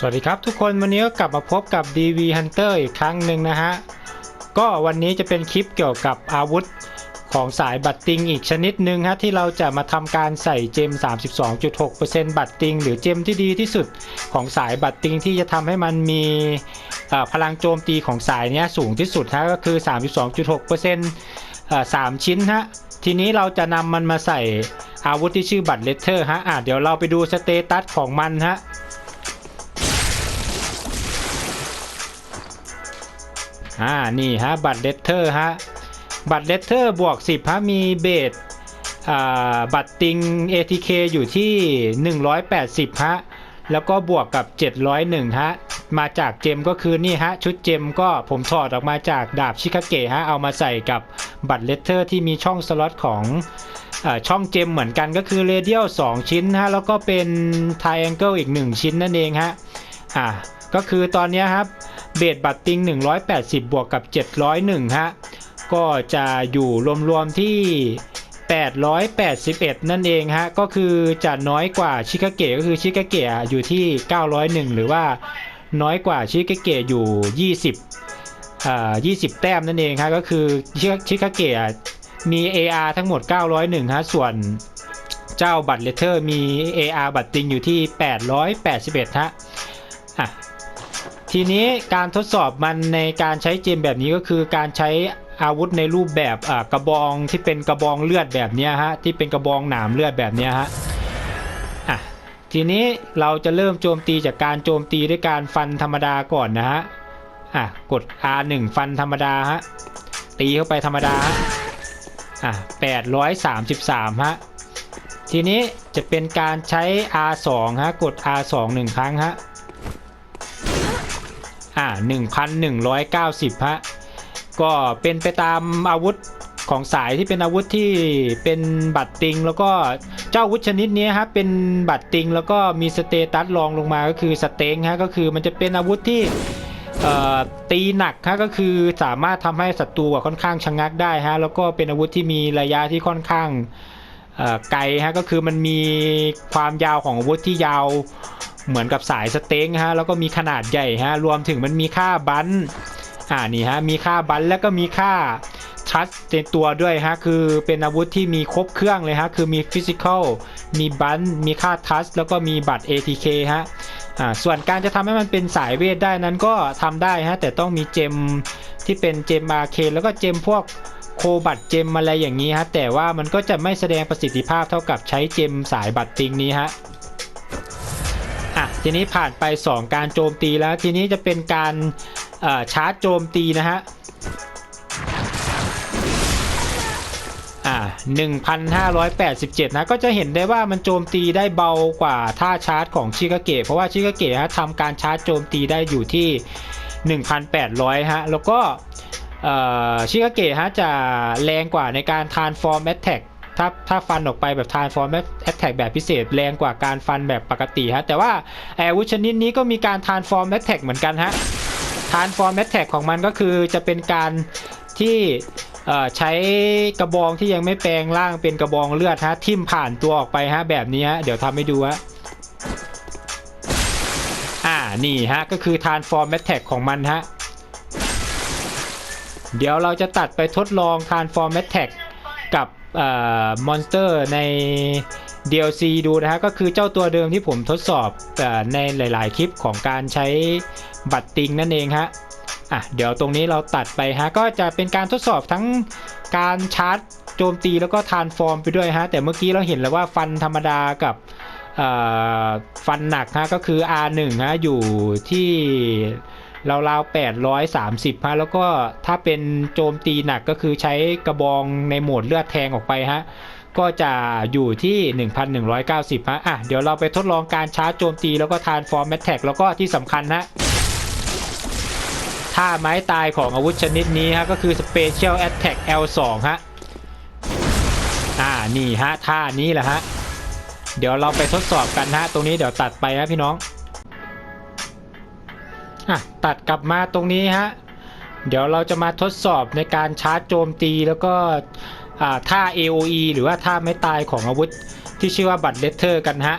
สวัสดีครับทุกคนวันนี้ก็กลับมาพบกับ DV Hunter อีกครั้งหนึ่งนะฮะ ก็วันนี้จะเป็นคลิปเกี่ยวกับอาวุธของสายบัตติงอีกชนิดหนึ่งฮะ ที่เราจะมาทำการใส่เจม 32.6%บัตติง หรือเจมที่ดีที่สุดของสายบัตติงที่จะทำให้มันมีพลังโจมตีของสายเนี้ยสูงที่สุดฮะก็คือ 32.6%เอ่อสามชิ้นฮะ ทีนี้เราจะนำมันมาใส่อาวุธที่ชื่อบัตรเลเทอร์ฮะอะเดี๋ยวเราไปดูสเตตัสของมันฮะ อ่านี่ฮะบัตรเลเทอร์ฮะบัตรเลเทอร์บวก 10ฮะมีเบสอ่าบัตรติง ATK อยู่ที่ 180 ฮะ แล้วก็บวกกับ 701 ฮะ มาจากเจมก็คือนี่ฮะ ชุดเจมก็ผมถอดออกมาจากดาบชิคาเกะฮะ เอามาใส่กับบัตรเลเทอร์ที่มีช่องสล็อตของอาช่องเจมเหมือนกันก็คือเรเดียล2ชิ้นฮะ แล้วก็เป็น Triangle อีก 1 ชิ้นนั่นเองฮะ อ่าก็คือตอนนี้ครับ เบสบัตติง 180 บวกกับ 701 ฮะ ก็จะอยู่รวมๆที่ 881 นั่นเองฮะ ก็คือจะน้อยกว่าชิคาเกะก็คือชิคาเกะอยู่ที่ 901 หรือว่าน้อยกว่าชิคาเกะอยู่ 20อ่า20 แต้มนั่นเองฮะ ก็คือชิคาเกะมี AR ทั้งหมด 901 ฮะ ส่วนเจ้าบัตรเลเทอร์มี AR บัตติงอยู่ที่ 881 ฮะ อะ ทีนี้การทดสอบมันในการใช้เจมแบบนี้ก็คือการใช้อาวุธในรูปแบบกระบองที่เป็นกระบองเลือดแบบนี้ฮะที่เป็นกระบองหนามเลือดแบบนี้ฮะอะทีนี้เราจะเริ่มโจมตีจากการโจมตีด้วยการฟันธรรมดาก่อนนะฮะอะกด R1 ฟันธรรมดาฮะตีเข้าไปธรรมดาฮะอะ833ฮะทีนี้จะเป็นการใช้ R2 ฮะกด R2 หนึ่งครั้งฮะ อ่า1,190ฮะก็เป็นไปตามอาวุธของสายที่เป็นอาวุธที่เป็นบัตรติง แล้วก็เจ้าอาวุธชนิดนี้ฮะเป็นบัตรติง แล้วก็มีสเตตัสรองลงมาก็คือสเต็งฮะก็คือมันจะเป็นอาวุธที่ตีหนักฮะก็คือสามารถทำให้ศัตรูค่อนข้างชะงักได้ฮะแล้วก็เป็นอาวุธที่มีระยะที่ค่อนข้างไกลฮะก็คือมันมีความยาวของอาวุธที่ยาว เหมือนกับสายสเต็งฮะแล้วก็มีขนาดใหญ่ฮะรวมถึงมันมีค่าบันอ่านี่ฮะมีค่าบันแล้วก็มีค่าทัชในตัวด้วยฮะคือเป็นอาวุธที่มีครบเครื่องเลยฮะคือมีฟิสิกอลมีบันมีค่าทัชแล้วก็มีบัตร ATK ฮะอ่าส่วนการจะทำให้มันเป็นสายเวทได้นั้นก็ทำได้ฮะแต่ต้องมีเจมที่เป็นเจมอาเคนแล้วก็เจมพวกโคบัตเจมอะไรอย่างนี้ฮะแต่ว่ามันก็จะไม่แสดงประสิทธิภาพเท่ากับใช้เจมสายบัตรติงนี้ฮะ ทีนี้ผ่านไป 2 การโจมตีแล้ว ทีนี้จะเป็นการชาร์จโจมตีนะฮะอ่า1,587 นะ ก็จะเห็นได้ว่ามันโจมตีได้เบากว่าท่าชาร์จของชิคาเกะเพราะว่าชิคาเกะฮะทำการชาร์จโจมตีได้อยู่ที่ 1,800 ฮะ แล้วก็ชิคาเกะฮะจะแรงกว่าในการ transform attack ถ้าถ้าฟันออกไปแบบ transform attack แบบพิเศษแรงกว่าการฟันแบบปกติฮะแต่ว่าแอาวุชนิดนี้ก็มีการ transform attack เหมือนกันฮะ transform attack ของมันก็คือจะเป็นการที่ใช้กระบองที่ยังไม่แปลงร่างเป็นกระบองเลือดฮะทิ่มผ่านตัวออกไปฮะแบบนี้ฮะเดี๋ยวทำให้ดูฮะอ่านี่ฮะก็คือ transform attack ของมันฮะเดี๋ยวเราจะตัดไปทดลอง transform attack กับ มอนสเตอร์ใน DLC ดูนะฮะก็คือเจ้าตัวเดิมที่ผมทดสอบอในหลาย ๆ คลิปของการใช้บัตรติงนั่นเองฮะอะเดี๋ยวตรงนี้เราตัดไปฮะก็จะเป็นการทดสอบทั้งการชาร์จโจมตีแล้วก็ทานฟอร์มไปด้วยฮะแต่เมื่อกี้เราเห็นแล้วว่าฟันธรรมดากับฟันหนักฮะก็คือ R1 ฮะอยู่ที่ ราวๆ830ฮะแล้วก็ถ้าเป็นโจมตีหนักก็คือใช้กระบองในโหมดเลือดแทงออกไปฮะก็จะอยู่ที่ 1,190ฮะอะเดี๋ยวเราไปทดลองการชาร์จโจมตีแล้วก็ทานฟอร์มแมทแท็กแล้วก็ที่สำคัญฮะท่าไม้ตายของอาวุธชนิดนี้ฮะก็คือ Special Attack L2 ฮะอ่านี่ฮะท่านี้แหละฮะเดี๋ยวเราไปทดสอบกันฮะตรงนี้เดี๋ยวตัดไปฮะพี่น้อง อะตัดกลับมาตรงนี้ฮะ เดี๋ยวเราจะมาทดสอบในการชาร์จโจมตีแล้วก็อ่าท่า AOE หรือว่าท่าไม่ตายของอาวุธที่ชื่อว่าบัตรเลเทอร์กันฮะ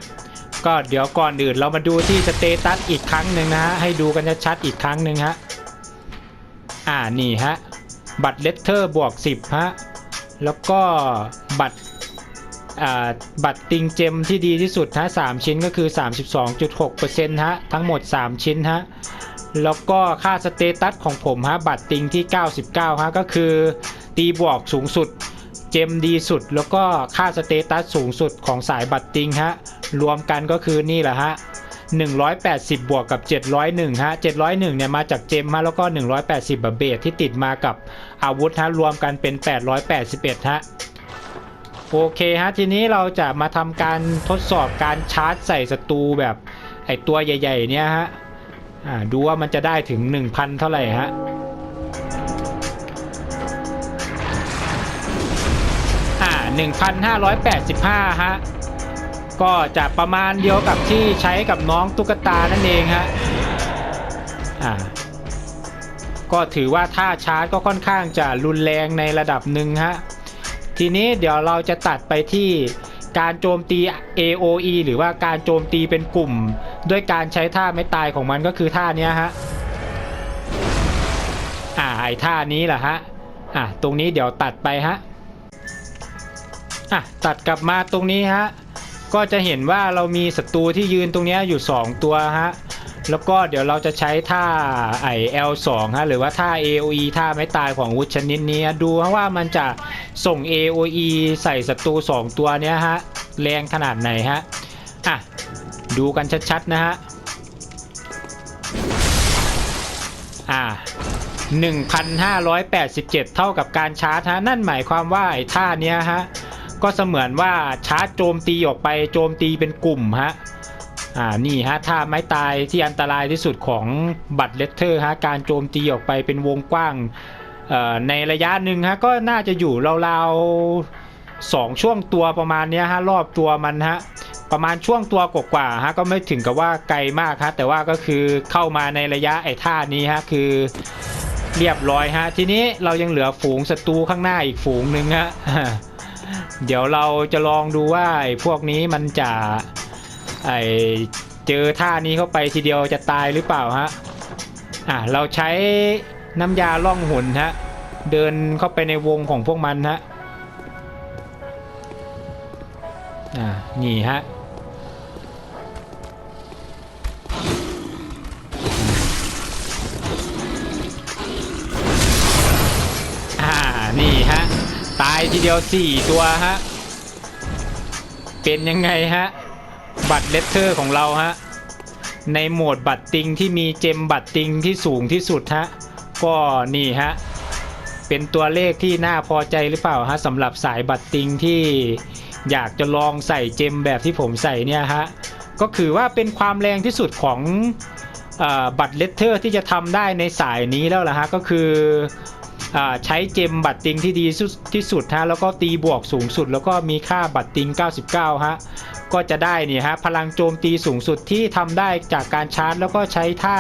ก็เดี๋ยวก่อนอื่นเรามาดูที่สเตตัสอีกครั้งหนึ่งนะฮะ ให้ดูกันชัดอีกครั้งหนึ่งฮะ อ่านี่ฮะ บัตรเลเตอร์บวก 10 ฮะ แล้วก็บัตรบัตรติงเจมที่ดีที่สุดฮะ3ชิ้นก็คือ 32.6%ฮะ ทั้งหมด 3 ชิ้นฮะ แล้วก็ค่าสเตตัสของผมฮะบัตรติงที่ 99ฮะก็คือตีบวกสูงสุดเจมดีสุด แล้วก็ค่าสเตตัสสูงสุดของสายบัตรติงฮะรวมกันก็คือนี่แหละฮะ180 บวกกับ 701 ฮะ 701 เนี่ยมาจากเจมฮะแล้วก็ 180แบบเบสที่ติดมากับอาวุธฮะรวมกันเป็น 881 ฮะ โอเคฮะ ทีนี้เราจะมาทำการทดสอบการชาร์จใส่ศัตรูแบบไอตัวใหญ่ ๆ เนี่ยฮะ ดูว่ามันจะได้ถึง 1,000 เท่าไหร่ฮะอ่า1,585 ฮะ ก็จะประมาณเดียวกับที่ใช้กับน้องตุ๊กตานั่นเองฮะ อ่า ก็ถือว่าท่าชาร์จก็ค่อนข้างจะรุนแรงในระดับหนึ่งฮะ ทีนี้เดี๋ยวเราจะตัดไปที่การโจมตี AOE หรือว่าการโจมตีเป็นกลุ่ม ด้วยการใช้ท่าไม่ตายของมันก็คือท่าเนี้ยฮะอ่าไอท่านี้แหละฮะอะตรงนี้เดี๋ยวตัดไปฮะอะตัดกลับมาตรงนี้ฮะก็จะเห็นว่าเรามีศัตรูที่ยืนตรงเนี้ยอยู่ 2 ตัวฮะแล้วก็เดี๋ยวเราจะใช้ท่าไอ L2 ฮะหรือว่าท่า AOE ท่าไม่ตายของวุธชนิดนี้ดูว่ามันจะส่ง AOE ใส่ศัตรู2ตัวเนี้ยฮะแรงขนาดไหนฮะ ดูกันชัดๆนะฮะ อ่า 1,587 เท่ากับการชาร์จฮะ นั่นหมายความว่าไอ้ท่าเนี้ยฮะ ก็เสมือนว่าชาร์จโจมตีออกไปโจมตีเป็นกลุ่มฮะ อ่า นี่ฮะท่าไม้ตายที่อันตรายที่สุดของบัตรเลตเตอร์ฮะ การโจมตีออกไปเป็นวงกว้างเอ่อในระยะหนึ่งฮะ ก็น่าจะอยู่ราวๆสองช่วงตัวประมาณเนี้ยฮะ รอบตัวมันฮะ ประมาณช่วงตัวกว่าฮะก็ไม่ถึงกับว่าไกลมากฮะแต่ว่าก็คือเข้ามาในระยะไอ้ท่านี้ฮะคือเรียบร้อยฮะทีนี้เรายังเหลือฝูงศัตรูข้างหน้าอีกฝูงหนึ่งฮะเดี๋ยวเราจะลองดูว่าไอ้พวกนี้มันจะไอเจอท่านี้เข้าไปทีเดียวจะตายหรือเปล่าฮะอะเราใช้น้ำยาล่องหุ่นฮะเดินเข้าไปในวงของพวกมันฮะอ่านี่ฮะ ตายทีเดียว 4 ตัวฮะ เป็นยังไงฮะ บัตรเลตเตอร์ของเราฮะ ในโหมดบัตรติงที่มีเจมบัตรติงที่สูงที่สุดฮะ ก็นี่ฮะ เป็นตัวเลขที่น่าพอใจหรือเปล่าฮะสำหรับสายบัตรติงที่อยากจะลองใส่เจมแบบที่ผมใส่เนี่ยฮะ ก็คือว่าเป็นความแรงที่สุดของอบัตรเลตเตอร์ที่จะทำได้ในสายนี้แล้วล่ะฮะ ก็คือ ใช้เจมบัตรติงที่ดีสุดที่สุดฮะแล้วก็ตีบวกสูงสุด แล้วก็มีค่าบัตรติง 99 ฮะ ก็จะได้นี่ฮะพลังโจมตีสูงสุดที่ทำได้จากการชาร์จ แล้วก็ใช้ท่า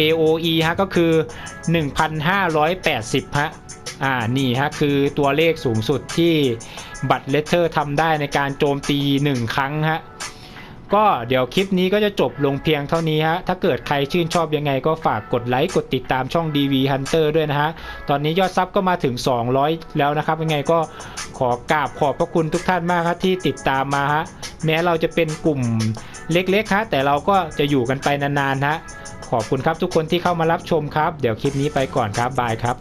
AOE ฮะก็คือ 1,580 ฮะอ่านี่ฮะคือตัวเลขสูงสุดที่บัตรเลเตอร์ทำได้ในการโจมตี 1 ครั้งฮะ ก็เดี๋ยวคลิปนี้ก็จะจบลงเพียงเท่านี้ฮะ ถ้าเกิดใครชื่นชอบยังไงก็ฝากกดไลค์กดติดตามช่อง DV Hunter ด้วยนะฮะ ตอนนี้ยอดซับก็มาถึง 200 แล้วนะครับ ยังไงก็ขอกราบขอบพระคุณทุกท่านมากครับที่ติดตามมาฮะ แม้เราจะเป็นกลุ่มเล็กๆฮะแต่เราก็จะอยู่กันไปนานๆฮะ ขอบคุณครับทุกคนที่เข้ามารับชมครับ เดี๋ยวคลิปนี้ไปก่อนครับ บายครับ